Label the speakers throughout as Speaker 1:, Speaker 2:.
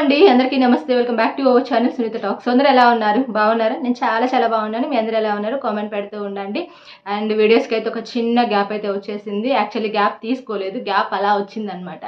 Speaker 1: అండి. అందరికీ నమస్తే. Welcome back to our channel Sunitha talks. అందరూ ఎలా ఉన్నారు? బాగున్నారా? నేను చాలా చాలా బాగున్నాను. మీ అందరూ ఎలా ఉన్నారు? కామెంట్ పెడుతూ ఉండండి. అండ్ వీడియోస్కి అయితే ఒక చిన్న గ్యాప్ అయితే వచ్చేసింది. యాక్చువల్లీ గ్యాప్ తీసుకోలేదు. గ్యాప్ అలా వచ్చిందనమాట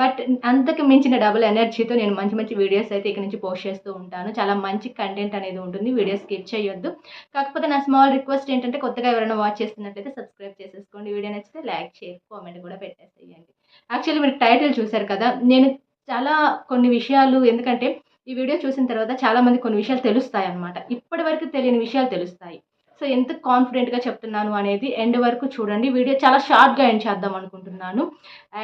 Speaker 1: బట్ అంతకు మించిన డబుల్ ఎనర్జీతో నేను మంచి మంచి వీడియోస్ అయితే ఇక్కడ నుంచి పోస్ట్ చేస్తూ ఉంటాను. చాలా మంచి కంటెంట్ అనేది ఉంటుంది. వీడియోస్ స్కిప్ చేయొద్దు. కాకపోతే నా స్మాల్ రిక్వెస్ట్ ఏంటంటే కొత్తగా ఎవరైనా వాచ్ చేస్తున్నట్లయితే సబ్స్క్రైబ్ చేసేసుకోండి వీడియో నచ్చితే లైక్ షేర్ కామెంట్ కూడా పెట్టేసేయండి. యాక్చువల్లీ మీరు టైటిల్ చూశారు కదా నేను చాలా కొన్ని విషయాలు ఎందుకంటే ఈ వీడియో చూసిన తర్వాత చాలా మంది కొన్ని విషయాలు తెలుస్తాయి అన్నమాట. ఇప్పటి వరకు తెలియని విషయాలు తెలుస్తాయి. సో ఎంత కాన్ఫిడెంట్గా చెప్తున్నాను అనేది ఎండ్ వరకు చూడండి. వీడియో చాలా షార్ట్గా ఎండ్ చేద్దాం అనుకుంటున్నాను.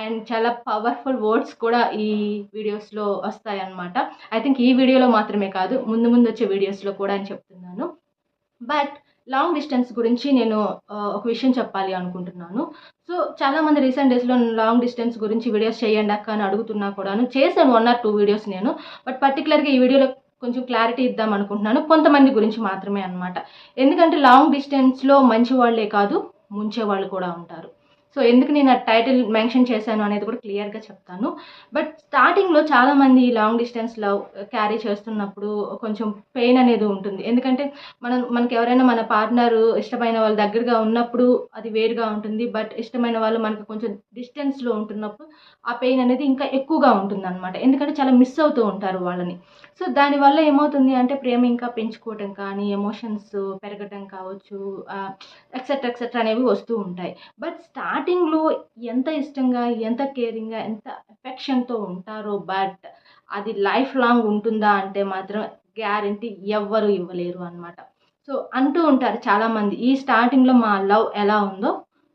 Speaker 1: అండ్ చాలా పవర్ఫుల్ వర్డ్స్ కూడా ఈ వీడియోస్లో వస్తాయి అన్నమాట. ఐ థింక్ ఈ వీడియోలో మాత్రమే కాదు ముందు ముందు వచ్చే వీడియోస్లో కూడా అని చెప్తున్నాను. బట్ లాంగ్ డిస్టెన్స్ గురించి నేను ఒక విషయం చెప్పాలి అనుకుంటున్నాను. సో చాలామంది రీసెంట్ డేస్లో లాంగ్ డిస్టెన్స్ గురించి వీడియోస్ చేయండి అక్క అని అడుగుతున్నా కూడాను. చేశాను వన్ ఆర్ టూ వీడియోస్ నేను. బట్ పర్టికులర్గా ఈ వీడియోలో కొంచెం క్లారిటీ ఇద్దాం అనుకుంటున్నాను. కొంతమంది గురించి మాత్రమే అనమాట ఎందుకంటే లాంగ్ డిస్టెన్స్లో మంచి వాళ్ళే కాదు ముంచే వాళ్ళు కూడా ఉంటారు. సో ఎందుకు నేను ఆ టైటిల్ మెన్షన్ చేశాను అనేది కూడా క్లియర్గా చెప్తాను. బట్ స్టార్టింగ్లో చాలామంది లాంగ్ డిస్టెన్స్ లవ్ క్యారీ చేస్తున్నప్పుడు కొంచెం పెయిన్ అనేది ఉంటుంది. ఎందుకంటే మనం మనకి ఎవరైనా మన పార్ట్నర్ ఇష్టమైన వాళ్ళ దగ్గరగా ఉన్నప్పుడు అది వేరుగా ఉంటుంది. బట్ ఇష్టమైన వాళ్ళు మనకు కొంచెం డిస్టెన్స్లో ఉంటున్నప్పుడు ఆ పెయిన్ అనేది ఇంకా ఎక్కువగా ఉంటుంది అనమాట ఎందుకంటే చాలా మిస్ అవుతూ ఉంటారు వాళ్ళని. సో దానివల్ల ఏమవుతుంది అంటే ప్రేమ ఇంకా పెంచుకోవటం కానీ ఎమోషన్స్ పెరగటం కావచ్చు uh, ఎక్సెట్రా ఎక్సెట్రా అనేవి వస్తూ ఉంటాయి. బట్ స్టార్టింగ్లో ఎంత ఇష్టంగా ఎంత కేరింగ్గా ఎంత ఎఫెక్షన్తో ఉంటారో బట్ అది లైఫ్ లాంగ్ ఉంటుందా అంటే మాత్రం గ్యారంటీ ఎవ్వరు ఇవ్వలేరు అనమాట సో అంటూ ఉంటారు చాలామంది ఈ స్టార్టింగ్లో మా లవ్ ఎలా ఉందో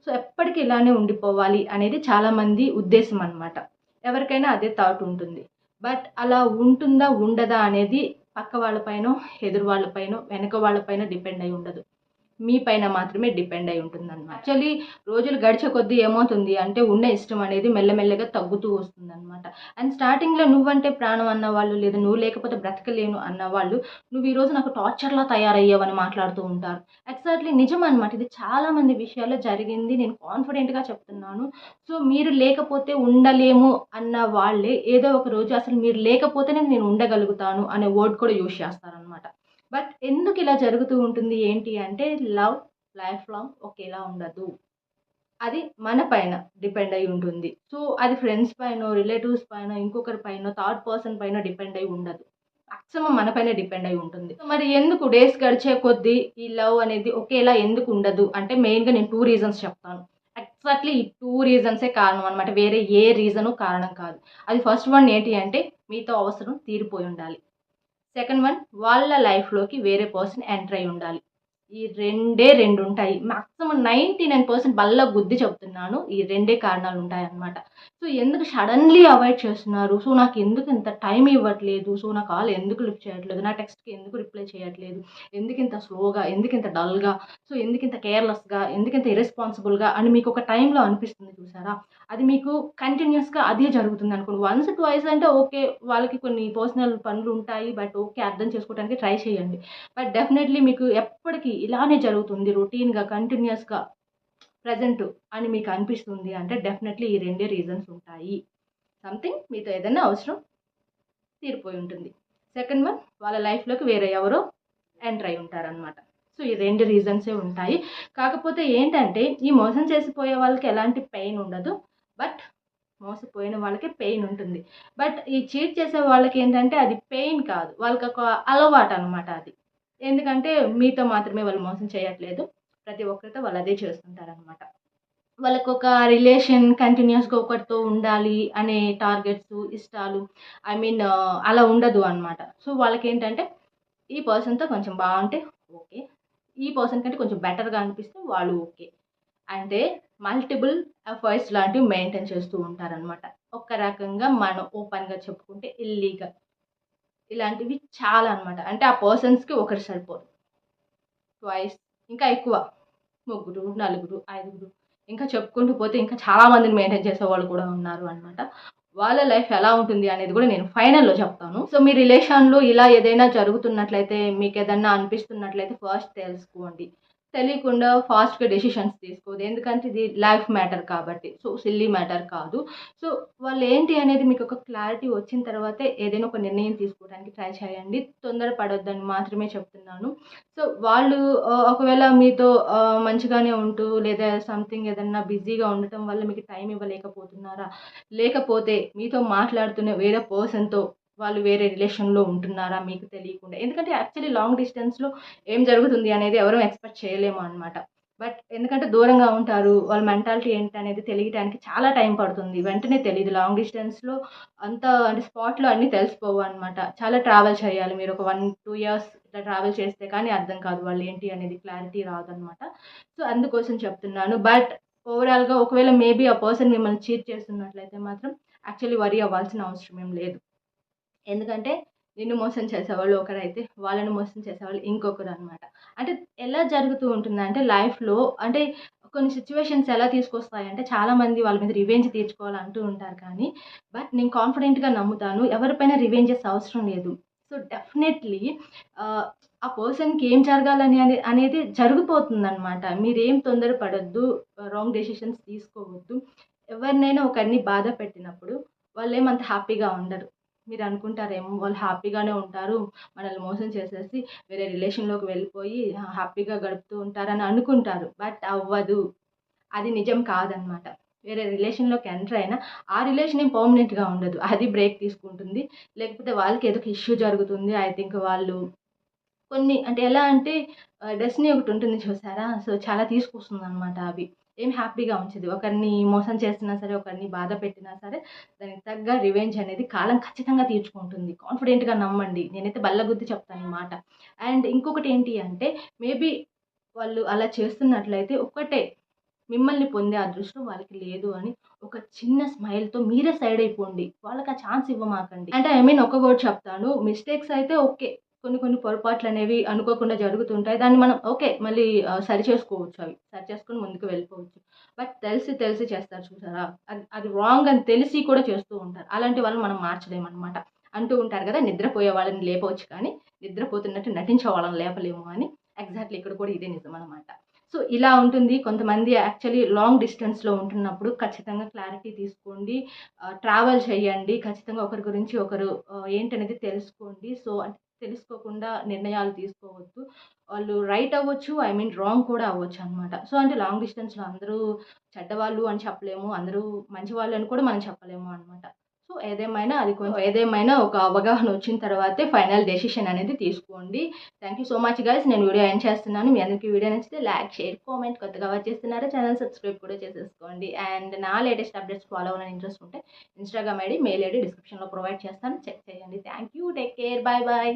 Speaker 1: సో ఎప్పటికీ ఇలానే ఉండిపోవాలి అనేది చాలామంది ఉద్దేశం అనమాట ఎవరికైనా అదే థాట్ ఉంటుంది. బట్ అలా ఉంటుందా ఉండదా అనేది పక్క వాళ్ళపైన ఎదురు వాళ్ళపైన వెనక వాళ్ళపైన డిపెండ్ అయి ఉండదు. మీ పైన మాత్రమే డిపెండ్ అయి ఉంటుంది అనమాట యాక్చువల్లీ రోజులు గడిచే కొద్దీ ఏమవుతుంది అంటే ఉన్న ఇష్టం అనేది మెల్లమెల్లగా తగ్గుతూ వస్తుంది అనమాట అండ్ స్టార్టింగ్లో నువ్వంటే ప్రాణం అన్న వాళ్ళు లేదా నువ్వు లేకపోతే బ్రతకలేను అన్న వాళ్ళు నువ్వు ఈరోజు నాకు టార్చర్లా తయారయ్యావని మాట్లాడుతూ ఉంటారు. ఎగ్జాక్ట్లీ నిజం అనమాట ఇది చాలామంది విషయాల్లో జరిగింది. నేను కాన్ఫిడెంట్గా చెప్తున్నాను. సో మీరు లేకపోతే ఉండలేము అన్న వాళ్ళే ఏదో ఒక రోజు అసలు మీరు లేకపోతేనే నేను ఉండగలుగుతాను అనే వర్డ్ కూడా యూజ్ చేస్తారనమాట బట్ ఎందుకు ఇలా జరుగుతూ ఉంటుంది ఏంటి అంటే లవ్ లైఫ్ లాంగ్ ఒకేలా ఉండదు. అది మన పైన డిపెండ్ అయి ఉంటుంది. సో అది ఫ్రెండ్స్ పైన రిలేటివ్స్ పైన ఇంకొకరి పైన థర్డ్ పర్సన్ పైన డిపెండ్ అయి ఉండదు. మ్యాక్సిమం మన పైన డిపెండ్ అయి ఉంటుంది. మరి ఎందుకు డేస్ గడిచే కొద్దీ ఈ లవ్ అనేది ఒకేలా ఎందుకు ఉండదు? అంటే మెయిన్గా నేను టూ రీజన్స్ చెప్తాను. ఎగ్జాక్ట్లీ ఈ టూ రీజన్సే కారణం అనమాట వేరే ఏ రీజను కారణం కాదు. అది ఫస్ట్ వన్ ఏంటి అంటే మీతో అవసరం తీరిపోయి ఉండాలి. సెకండ్ వన్ వాళ్ళ లైఫ్లోకి వేరే పర్సన్ ఎంటర్ అయి ఉండాలి. ఈ రెండే రెండు ఉంటాయి మాక్సిమం నైంటీ నైన్ పర్సెంట్ బల్ల బుద్ధి చెప్తున్నాను. ఈ రెండే కారణాలు ఉంటాయి అన్నమాట సో ఎందుకు సడన్లీ అవాయిడ్ చేస్తున్నారు? సో నాకు ఎందుకు ఇంత టైం ఇవ్వట్లేదు? సో నా కాల్ ఎందుకు లిఫ్ట్ చేయట్లేదు? నా టెక్స్ట్కి ఎందుకు రిప్లై చేయట్లేదు? ఎందుకు ఇంత స్లోగా ఎందుకు ఇంత డల్గా సో ఎందుకు ఇంత కేర్లెస్గా ఎందుకు ఇంత ఇరెస్పాన్సిబుల్గా అని మీకు ఒక టైంలో అనిపిస్తుంది చూసారా? అది మీకు కంటిన్యూస్గా అదే జరుగుతుంది అనుకోండి వన్స్ ట్వైస్ అంటే ఓకే వాళ్ళకి కొన్ని పర్సనల్ పనులు ఉంటాయి బట్ ఓకే అర్థం చేసుకోవడానికి ట్రై చేయండి. బట్ డెఫినెట్లీ మీకు ఎప్పటికీ ఇలానే జరుగుతుంది రొటీన్గా కంటిన్యూస్గా ప్రజెంట్ అని మీకు అనిపిస్తుంది అంటే డెఫినెట్లీ ఈ రెండే రీజన్స్ ఉంటాయి. సంథింగ్ మీతో ఏదైనా అవసరం తీరిపోయి ఉంటుంది. సెకండ్ వన్ వాళ్ళ లైఫ్లోకి వేరే ఎవరో ఎంటర్ అయి ఉంటారనమాట సో ఈ రెండు రీజన్సే ఉంటాయి. కాకపోతే ఏంటంటే ఈ మోసం చేసిపోయే వాళ్ళకి ఎలాంటి పెయిన్ ఉండదు. బట్ మోసపోయిన వాళ్ళకి పెయిన్ ఉంటుంది. బట్ ఈ చీట్ చేసే వాళ్ళకి ఏంటంటే అది పెయిన్ కాదు. వాళ్ళకి ఒక అలవాటు అనమాట అది. ఎందుకంటే మీతో మాత్రమే వాళ్ళు మోసం చేయట్లేదు. ప్రతి ఒక్కరితో వాళ్ళు అదే చేస్తుంటారనమాట వాళ్ళకు ఒక రిలేషన్ కంటిన్యూస్గా ఒకరితో ఉండాలి అనే టార్గెట్స్ ఇష్టాలు ఐ మీన్ అలా ఉండదు అనమాట సో వాళ్ళకి ఏంటంటే ఈ పర్సన్తో కొంచెం బాగుంటే ఓకే. ఈ పర్సన్ కంటే కొంచెం బెటర్గా అనిపిస్తే వాళ్ళు ఓకే. అంటే మల్టిపుల్ ఎఫర్ట్స్ లాంటివి మెయింటైన్ చేస్తూ ఉంటారనమాట ఒక రకంగా మనం ఓపెన్గా చెప్పుకుంటే ఇల్లీగల్. ఇలాంటివి చాలా అనమాట అంటే ఆ పర్సన్స్కి ఒకటి సరిపోరు ట్వైస్ ఇంకా ఎక్కువ. ముగ్గురు నలుగురు ఐదుగురు. ఇంకా చెప్పుకుంటూ పోతే ఇంకా చాలా మందిని మెయింటైన్ చేసే వాళ్ళు కూడా ఉన్నారు అనమాట వాళ్ళ లైఫ్ ఎలా ఉంటుంది అనేది కూడా నేను ఫైనల్లో చెప్తాను. సో మీ రిలేషన్లో ఇలా ఏదైనా జరుగుతున్నట్లయితే మీకు ఏదైనా అనిపిస్తున్నట్లయితే ఫస్ట్ తెలుసుకోండి. తెలియకుండా ఫాస్ట్గా డెసిషన్స్ తీసుకోదు. ఎందుకంటే ఇది లైఫ్ మ్యాటర్ కాబట్టి. సో సిల్లీ మ్యాటర్ కాదు. సో వాళ్ళు ఏంటి అనేది మీకు ఒక క్లారిటీ వచ్చిన తర్వాతే ఏదైనా ఒక నిర్ణయం తీసుకోవడానికి ట్రై చేయండి. తొందర పడొద్దని మాత్రమే చెప్తున్నాను. సో వాళ్ళు ఒకవేళ మీతో మంచిగానే ఉంటూ లేదా సంథింగ్ ఏదన్నా బిజీగా ఉండటం వల్ల మీకు టైం ఇవ్వలేకపోతున్నారా? లేకపోతే మీతో మాట్లాడుతున్న వేరే పర్సన్తో వాళ్ళు వేరే రిలేషన్లో ఉంటున్నారా మీకు తెలియకుండా? ఎందుకంటే యాక్చువల్లీ లాంగ్ డిస్టెన్స్లో ఏం జరుగుతుంది అనేది ఎవరూ ఎక్స్పెక్ట్ చేయలేము అనమాట బట్ ఎందుకంటే దూరంగా ఉంటారు వాళ్ళ మెంటాలిటీ ఏంటి అనేది తెలియడానికి చాలా టైం పడుతుంది. వెంటనే తెలియదు లాంగ్ డిస్టెన్స్లో అంత అంటే స్పాట్లో అన్నీ తెలిసిపోవు అనమాట చాలా ట్రావెల్ చేయాలి. మీరు ఒక వన్ టూ ఇయర్స్ ఇట్లా ట్రావెల్ చేస్తే కానీ అర్థం కాదు వాళ్ళు ఏంటి అనేది క్లారిటీ రాదనమాట సో అందుకోసం చెప్తున్నాను. బట్ ఓవరాల్గా ఒకవేళ మేబీ ఆ పర్సన్ మిమ్మల్ని చీట్ చేస్తున్నట్లయితే మాత్రం యాక్చువల్లీ వరీ అవ్వాల్సిన అవసరం ఏం లేదు. ఎందుకంటే నిన్ను మోసం చేసేవాళ్ళు ఒకరైతే వాళ్ళని మోసం చేసేవాళ్ళు ఇంకొకరు అనమాట అంటే ఎలా జరుగుతూ ఉంటుందంటే లైఫ్లో అంటే కొన్ని సిచ్యువేషన్స్ ఎలా తీసుకొస్తాయంటే చాలామంది వాళ్ళ మీద రివెంజ్ తీర్చుకోవాలంటూ ఉంటారు కానీ బట్ నేను కాన్ఫిడెంట్గా నమ్ముతాను ఎవరిపైన రివెంజెస్ అవసరం లేదు. సో డెఫినెట్లీ ఆ పర్సన్కి ఏం జరగాలని అనే అనేది జరిగిపోతుంది అనమాట మీరేం తొందరపడొద్దు రాంగ్ డెసిషన్స్ తీసుకోవద్దు. ఎవరినైనా ఒకరిని బాధ పెట్టినప్పుడు వాళ్ళు ఏమంత హ్యాపీగా ఉండరు. మీరు అనుకుంటారేమో వాళ్ళు హ్యాపీగానే ఉంటారు మనల్ని మోసం చేసేసి వేరే రిలేషన్లోకి వెళ్ళిపోయి హ్యాపీగా గడుపుతూ ఉంటారని అనుకుంటారు. బట్ అవ్వదు. అది నిజం కాదనమాట. వేరే రిలేషన్లోకి ఎంటర్ అయినా ఆ రిలేషన్ ఏం పర్మనెంట్గా ఉండదు. అది బ్రేక్ తీసుకుంటుంది. లేకపోతే వాళ్ళకి ఏదో ఒక ఇష్యూ జరుగుతుంది. ఐ థింక్ వాళ్ళు కొన్ని అంటే ఎలా అంటే డెస్టినీ ఒకటి ఉంటుంది చూసారా? సో చాలా తీసుకొస్తుంది అనమాట అవి. ఏం హ్యాపీగా ఉంచదు. ఒకరిని మోసం చేసినా సరే ఒకరిని బాధ పెట్టినా సరే దానికి తగ్గ రివెంజ్ అనేది కాలం ఖచ్చితంగా తీర్చుకుంటుంది. కాన్ఫిడెంట్గా నమ్మండి. నేనైతే బల్లగుద్ది చెప్తాను ఈ మాట. అండ్ ఇంకొకటి ఏంటి అంటే మేబీ వాళ్ళు అలా చేస్తున్నట్లయితే ఒకటే మిమ్మల్ని పొందే అదృష్టం వాళ్ళకి లేదు అని ఒక చిన్న స్మైల్తో మీరే సైడ్ అయిపోండి. వాళ్ళకి ఆ ఛాన్స్ ఇవ్వమాకండి. అంటే ఐ మీన్ ఒక వర్డ్ చెప్తాను మిస్టేక్స్ అయితే ఓకే కొన్ని కొన్ని పొరపాట్లు అనేవి అనుకోకుండా జరుగుతుంటాయి. దాన్ని మనం ఓకే మళ్ళీ సరి చేసుకోవచ్చు అవి. సరి చేసుకొని ముందుకు వెళ్ళిపోవచ్చు. బట్ తెలిసి తెలిసి చేస్తారు చూసారా? అది అది రాంగ్ అని తెలిసి కూడా చేస్తూ ఉంటారు. అలాంటి వాళ్ళని మనం మార్చలేమన్నమాట. అంటూ ఉంటారు కదా నిద్రపోయే వాళ్ళని లేపవచ్చు కానీ నిద్రపోతున్నట్టు నటించే వాళ్ళని లేపలేము అని. ఎగ్జాక్ట్లీ ఇక్కడ కూడా ఇదే నిజం అనమాట సో ఇలా ఉంటుంది. కొంతమంది యాక్చువల్లీ లాంగ్ డిస్టెన్స్లో ఉంటున్నప్పుడు ఖచ్చితంగా క్లారిటీ తీసుకోండి. ట్రావెల్ చేయండి. ఖచ్చితంగా ఒకరి గురించి ఒకరు ఏంటనేది తెలుసుకోండి. సో తెలుసుకోకుండా నిర్ణయాలు తీసుకోవద్దు. వాళ్ళు రైట్ అవ్వచ్చు ఐ మీన్ రాంగ్ కూడా అవ్వచ్చు అనమాట సో అంటే లాంగ్ డిస్టెన్స్లో అందరూ చెడ్డవాళ్ళు అని చెప్పలేము అందరూ మంచి వాళ్ళు అని కూడా మనం చెప్పలేము అనమాట సో ఏదేమైనా అది కొంచెం ఏదేమైనా ఒక అవగాహన వచ్చిన తర్వాతే ఫైనల్ డెసిషన్ అనేది తీసుకోండి. Thank you so much guys నేను వీడియో ఎండ్ చేస్తున్నాను. మీ అందరికీ వీడియో నచ్చితే లైక్ షేర్ కామెంట్ కొత్తగా వచ్చేస్తున్నారా. ఛానల్ సబ్స్క్రైబ్ కూడా చేసేసుకోండి. అండ్ నా లేటెస్ట్ అప్డేట్స్ ఫాలో అవ్వాలని ఇంట్రెస్ట్ ఉంటే ఇన్స్టాగ్రామ్ ఐడి మెయిల్ ఐడి డిస్క్రిప్షన్లో ప్రొవైడ్ చేస్తాను. చెక్ చేయండి. Thank you take care bye bye